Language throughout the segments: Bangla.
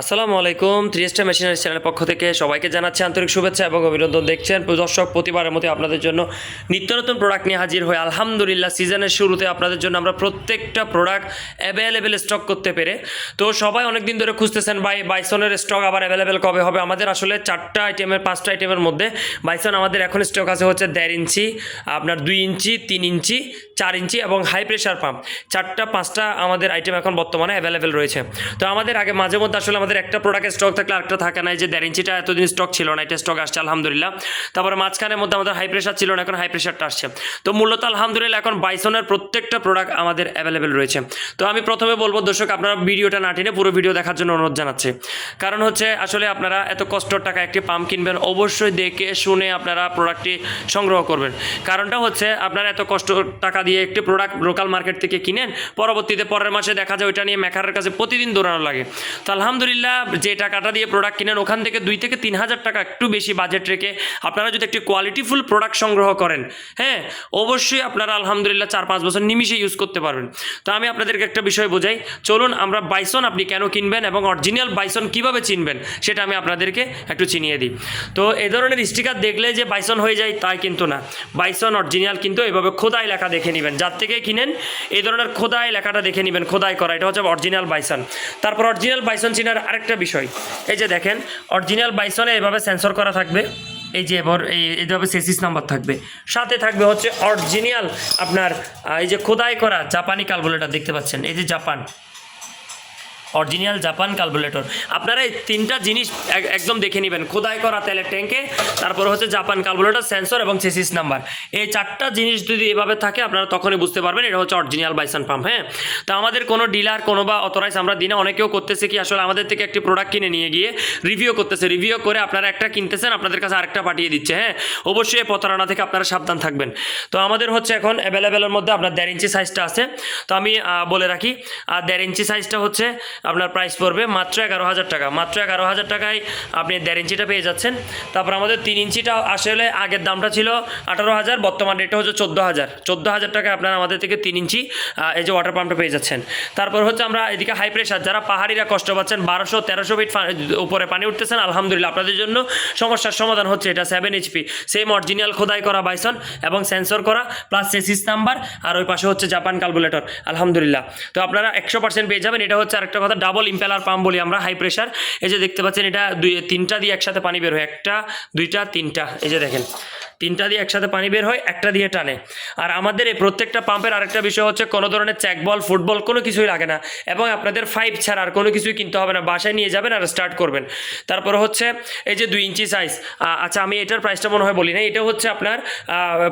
আসসালামু আলাইকুম ত্রিস্টা মেশিনারি চ্যানেলের পক্ষ থেকে সবাইকে জানাচ্ছি আন্তরিক শুভেচ্ছা এবং অভিনন্দন দেখছেন। দর্শক, প্রতিবারের মতো আপনাদের জন্য নিত্য নতুন প্রোডাক্ট নিয়ে হাজির হয়ে আলহামদুলিল্লাহ সিজনের শুরুতে আপনাদের জন্য আমরা প্রত্যেকটা প্রোডাক্ট অ্যাভেলেবেল স্টক করতে পেরে। তো সবাই অনেক দিন ধরে খুঁজতেছেন, ভাই বাইসনের স্টক আবার অ্যাভেলেবেল কবে হবে? আমাদের আসলে চারটা আইটেমের পাঁচটা আইটেমের মধ্যে বাইসন আমাদের এখন স্টক আছে হচ্ছে দেড় ইঞ্চি, আপনার দুই ইঞ্চি, তিন ইঞ্চি, চার ইঞ্চি এবং হাই প্রেশার পাম্প চারটা, পাঁচটা আমাদের আইটেম এখন বর্তমানে অ্যাভেলেবেল রয়েছে। তো আমাদের আগে মাঝে মধ্যে আসলে আমাদের একটা প্রোডাক্টের স্টক থাকলে আরেকটা থাকে না যে দেড় ইঞ্চিটা এতদিন স্টক ছিল না, এটা স্টক আসছে, আলহামদুলিল্লাহ। তারপরে মাঝখানের মধ্যে আমাদের হাই প্রেশার ছিল না, এখন হাই প্রেশারটা আসছে। তো মূলত আলহামদুলিল্লাহ এখন বাইসনের প্রত্যেকটা প্রোডাক্ট আমাদের অ্যাভেলেবেল রয়েছে। তো আমি প্রথমে বলব, দর্শক, আপনারা ভিডিওটা না টেনে পুরো ভিডিও দেখার জন্য অনুরোধ জানাচ্ছি। কারণ হচ্ছে, আসলে আপনারা এত কষ্টর টাকা একটি পাম্প কিনবেন, অবশ্যই দেখে শুনে আপনারা প্রোডাক্টটি সংগ্রহ করবেন। কারণটা হচ্ছে, আপনারা এত কষ্ট টাকা দিয়ে একটি প্রোডাক্ট লোকাল মার্কেট থেকে কিনেন, পরবর্তীতে পরের মাসে দেখা যায় ওইটা নিয়ে মেকারের কাছে প্রতিদিন দৌড়ানো লাগে। তো আলহামদুলিল্লাহ যে টাকাটা দিয়ে প্রোডাক্ট কিনেন, ওখান থেকে দুই থেকে তিন হাজার টাকা একটু বেশি বাজেট রেখে আপনারা যদি একটি কোয়ালিটিফুল প্রোডাক্ট সংগ্রহ করেন হ্যাঁ অবশ্যই আপনারা আলহামদুলিল্লাহ চার পাঁচ বছর নিমিশে ইউজ করতে পারবেন। তো আমি আপনাদেরকে একটা বিষয় বোঝাই, চলুন আমরা বাইসন আপনি কেন কিনবেন এবং অরিজিনাল বাইসন কীভাবে চিনবেন, সেটা আমি আপনাদেরকে একটু চিনিয়ে দিই। তো এ ধরনের স্টিকার দেখলে যে বাইসন হয়ে যায়, তাই কিন্তু না। বাইসন অরিজিনাল কিন্তু এভাবে খোদাই লেখা দেখে নেবেন। যার থেকে কিনেন এই ধরনের খোদাই লেখাটা দেখে নেবেন, খোদাই করা। এটা হচ্ছে অরিজিনাল বাইসন তারপর অরিজিনাল বাইসন চিনার আরেকটা বিষয়, এই যে দেখেন অরিজিনাল বাইসনে এভাবে সেন্সর করা থাকবে, এই যে এবার এই এইভাবে সেসিস নাম্বার থাকবে। সাথে থাকবে হচ্ছে অরিজিনাল আপনার এই যে খোদাই করা জাপানি কাল কালবুলেটার দেখতে পাচ্ছেন, এই যে জাপান। অরিজিনাল জাপান কার্বুলেটর আপনারা এই তিনটা জিনিস এক- একদম দেখে নেবেন। খোদাই করা তেলের ট্যাঙ্কে তারপর হচ্ছে জাপান কার্বুলেটর সেন্সর এবং চেসিস নাম্বার। এই চারটা জিনিস যদি এভাবে থাকে, আপনারা তখনই বুঝতে পারবেন, এটা হচ্ছে অরিজিনাল বাইসান পাম্প হ্যাঁ? তো আমাদের কোনো ডিলার, কোনো বা অথরাইজ আমরা দিনে অনেকেও করতেছে কি, আসলে আমাদের থেকে একটি প্রোডাক্ট কিনে নিয়ে গিয়ে রিভিউ করতেছে। রিভিউ করে আপনারা একটা কিনতেছেন, আপনাদের কাছে আরেকটা পাঠিয়ে দিচ্ছে হ্যাঁ? অবশ্যই প্রতারণা থেকে আপনারা সাবধান থাকবেন। তো আমাদের হচ্ছে এখন অ্যাভেলেবেলের মধ্যে আপনার দেড় ইঞ্চি সাইজটা আছে। তো আমি বলে রাখি আর দেড় ইঞ্চি সাইজটা হচ্ছে আপনার প্রাইস পড়বে মাত্র এগারো হাজার টাকা। মাত্র এগারো হাজার টাকায় আপনি দেড় ইঞ্চিটা পেয়ে যাচ্ছেন। তারপর আমাদের তিন ইঞ্চিটা আসলে আগের দামটা ছিল আঠারো হাজার, বর্তমান রেটটা হচ্ছে চোদ্দ হাজার। চোদ্দ হাজার টাকায় আপনারা আমাদের থেকে তিন ইঞ্চি এই যে ওয়াটার পাম্পটা পেয়ে যাচ্ছেন। তারপর হচ্ছে আমরা এদিকে হাই প্রেশার যারা পাহাড়িরা কষ্ট পাচ্ছেন, বারোশো, তেরোশো ফিট উপরে পানি উঠতেছেন, আলহামদুলিল্লাহ আপনাদের জন্য সমস্যার সমাধান হচ্ছে এটা সেভেন এইচপি সেম অরিজিনাল খোদাই করা বাইসন এবং সেন্সর করা প্লাস সেসিস নাম্বার আর ওই পাশে হচ্ছে জাপান ক্যালকুলেটর আলহামদুলিল্লাহ। তো আপনারা একশো পার্সেন্ট পেয়ে যাবেন, এটা হচ্ছে আরেকটা কথা ডাবল ইম্পেলার পাম্প বলি আমরা হাই প্রেশার এই যে দেখতে পাচ্ছেন, এটা দুই, তিনটা দিয়ে একসাথে পানি বের হয়। একটা, দুইটা, তিনটা। এই যে দেখেন। তিনটা দিয়ে একসাথে পানি বের হয়, একটা দিয়ে টানে। আর আমাদের এই প্রত্যেকটা পাম্পের আরেকটা বিষয় হচ্ছে, কোনো ধরনের চেক বল ফুটবল কোনো কিছুই লাগে না। এবং আপনাদের ফাইভ ছাড়া আর কোনো কিছুই কিনতে হবে না, বাসায় নিয়ে যাবেন আর স্টার্ট করবেন। তারপর হচ্ছে, এই যে দুই ইঞ্চি সাইজ আচ্ছা আমি এটার প্রাইসটা মনে হয় বলি না, এটা হচ্ছে আপনার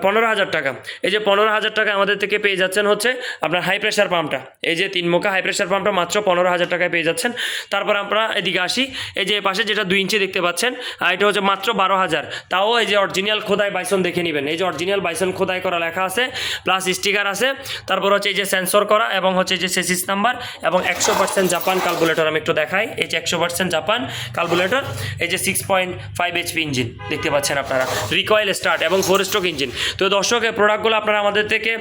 পনেরো হাজার টাকা। এই যে পনেরো হাজার টাকা আমাদের থেকে পেয়ে যাচ্ছেন হচ্ছে, আপনার হাই প্রেশার পাম্পটা এই যে তিন মুখা হাই প্রেশার পাম্পটা মাত্র পনেরো হাজার টাকায় পেয়ে যাচ্ছেন। তারপর আমরা এদিকে আসি, এই যে পাশে যেটা দুই ইঞ্চি দেখতে পাচ্ছেন এটা হচ্ছে মাত্র বারো হাজার। তাও এই যে অরিজিনাল খোদাই বাইসন দেখে নেবেন। এই যে অরিজিনাল বাইসন খোদাই করা লেখা আছে প্লাস স্টিকার আছে। তারপর হচ্ছে এই যে সেন্সর করা এবং হচ্ছে যে সেসিস নাম্বার এবং একশো পার্সেন্ট জাপান ক্যালকুলেটর আমি একটু দেখাই। এই যে একশো পার্সেন্ট জাপান ক্যালকুলেটর এই যে six point five HP engine দেখতে পাচ্ছেন আপনারা। রিকয়েল স্টার্ট এবং ফোর স্ট্রোক ইঞ্জিন তো দর্শক এই প্রোডাক্টগুলো আপনারা আমাদের থেকে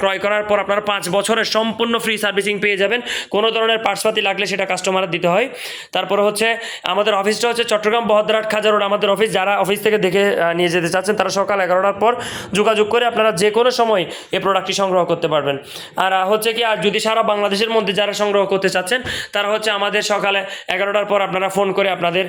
ক্রয় করার পর আপনারা পাঁচ বছরের সম্পূর্ণ ফ্রি সার্ভিসিং পেয়ে যাবেন। কোনো ধরনের পার্সপাতি লাগলে সেটা কাস্টমার দিতে হয়। তারপর হচ্ছে আমাদের অফিসটা হচ্ছে চট্টগ্রাম বহদ্রাট খাজা রোড। আমাদের অফিস যারা অফিস থেকে দেখে আহ, নিয়ে যেতে চাচ্ছেন, তারা সকাল এগারোটার পর যোগাযোগ করে আপনারা যে কোনো সময় এই প্রোডাক্টটি সংগ্রহ করতে পারবেন। আর হচ্ছে কি, আর যদি সারা বাংলাদেশের মধ্যে যারা সংগ্রহ করতে চাচ্ছেন, তারা হচ্ছে আমাদের সকালে এগারোটার পর আপনারা ফোন করে আপনাদের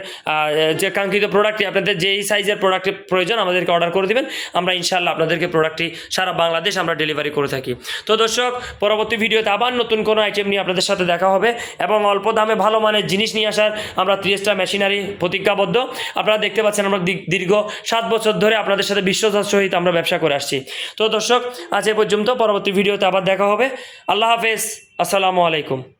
যে কাঙ্ক্ষিত প্রোডাক্টটি আপনাদের যেই সাইজের প্রোডাক্টের প্রয়োজন, আমাদেরকে অর্ডার করে দেবেন। আমরা ইনশাল্লাহ আপনাদেরকে প্রোডাক্টটি সারা বাংলাদেশ আমরা ডেলিভারি করে থাকি। তো দর্শক, পরবর্তী ভিডিওতে আবার নতুন কোনো আইটেম নিয়ে আপনাদের সাথে দেখা হবে এবং অল্প দামে ভালো মানের জিনিস নিয়ে আসার আমরা ত্রিশটা মেশিনারি প্রতিজ্ঞাবদ্ধ। আপনারা দেখতে পাচ্ছেন আমরা দীর্ঘ- সাত সাত বছর ধরে আপনাদের সাথে বিশ্বতার সহিত আমরা ব্যবসা করে আসছি। তো দর্শক, আজ এ পর্যন্ত পরবর্তী ভিডিওতে আবার দেখা হবে। আল্লাহ হাফেজ। আসসালামু আলাইকুম।